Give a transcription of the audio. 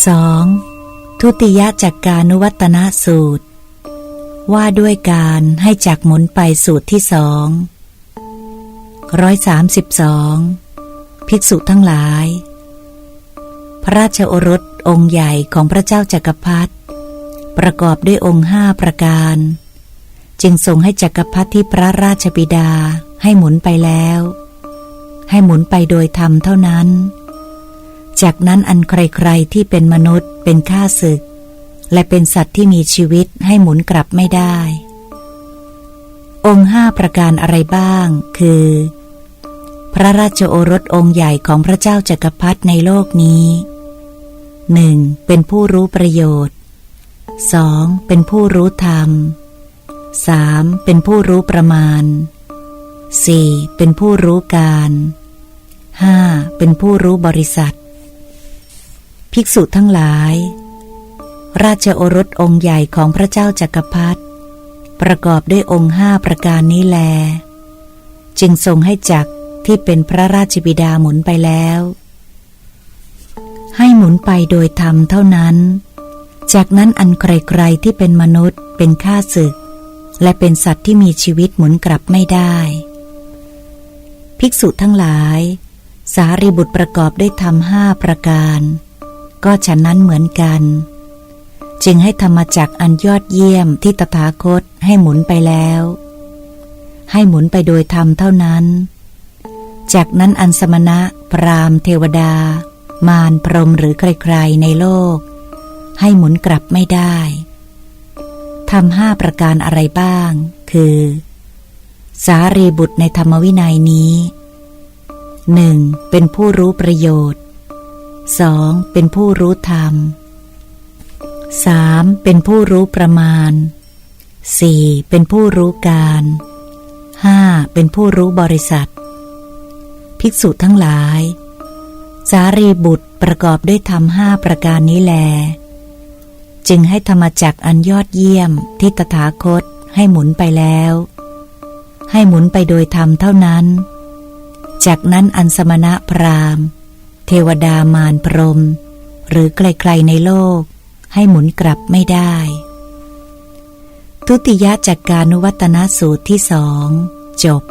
2. ทุติยจักการนุวัตนสูตร ว่าด้วยการให้จักหมุนไปสูตรที่สองร้อยสามสิบสองภิกษุทั้งหลาย พระราชโอรสองค์ใหญ่ของพระเจ้าจักรพรรดิประกอบด้วยองค์ห้าประการ จึงส่งให้จักรพรรดิที่พระราชบิดาให้หมุนไปแล้ว ให้หมุนไปโดยธรรมเท่านั้น จากนั้นอันใครๆที่เป็นมนุษย์ เป็นข้าศึก และเป็นสัตว์ที่มีชีวิตให้หมุนกลับไม่ได้ องค์ห้าประการอะไรบ้าง คือ พระราชโอรสองค์ใหญ่ของพระเจ้าจักรพรรดิในโลกนี้หนึ่งเป็นผู้รู้ประโยชน์สองเป็นผู้รู้ธรรมสามเป็นผู้รู้ประมาณสี่เป็นผู้รู้การห้าเป็นผู้รู้บริษัท ภิกษุทั้งหลาย ราชโอรสองค์ใหญ่ของพระเจ้าจักรพรรดิประกอบด้วยองค์ห้าประการนี้แล จึงทรงให้จักที่เป็นพระราชบิดาหมุนไปแล้ว ให้หมุนไปโดยธรรมเท่านั้น จากนั้นอันใครๆที่เป็นมนุษย์ เป็นข้าศึก และเป็นสัตว์ที่มีชีวิตหมุนกลับไม่ได้ ภิกษุทั้งหลาย สารีบุตรประกอบด้วยธรรมห้าประการ ก็ฉันนั้นเหมือนกัน จึงให้ธรรมจักอันยอดเยี่ยมที่ตถาคตให้หมุนไปแล้ว ให้หมุนไปโดยธรรมเท่านั้น จากนั้นอันสมณะพรามเทวดา มารพรหมหรือใครๆในโลก ให้หมุนกลับไม่ได้ทำห้าประการอะไรบ้าง คือ สารีบุตรในธรรมวินัยนี้หนึ่งเป็นผู้รู้ประโยชน์ สองเป็นผู้รู้ธรรมสามเป็นผู้รู้ประมาณสี่เป็นผู้รู้การห้าเป็นผู้รู้บริษัท ภิกษุทั้งหลาย สารีบุตรประกอบด้วยธรรมห้าประการนี้แล จึงให้ธรรมจักอันยอดเยี่ยมที่ตถาคตให้หมุนไปแล้ว ให้หมุนไปโดยธรรมเท่านั้น จากนั้นอันสมณะพราหมณ์ เทวดามารพรม หรือไกลๆในโลก ให้หมุนกลับไม่ได้ ทุติยจักการนุวัตนสูตรที่สองจบ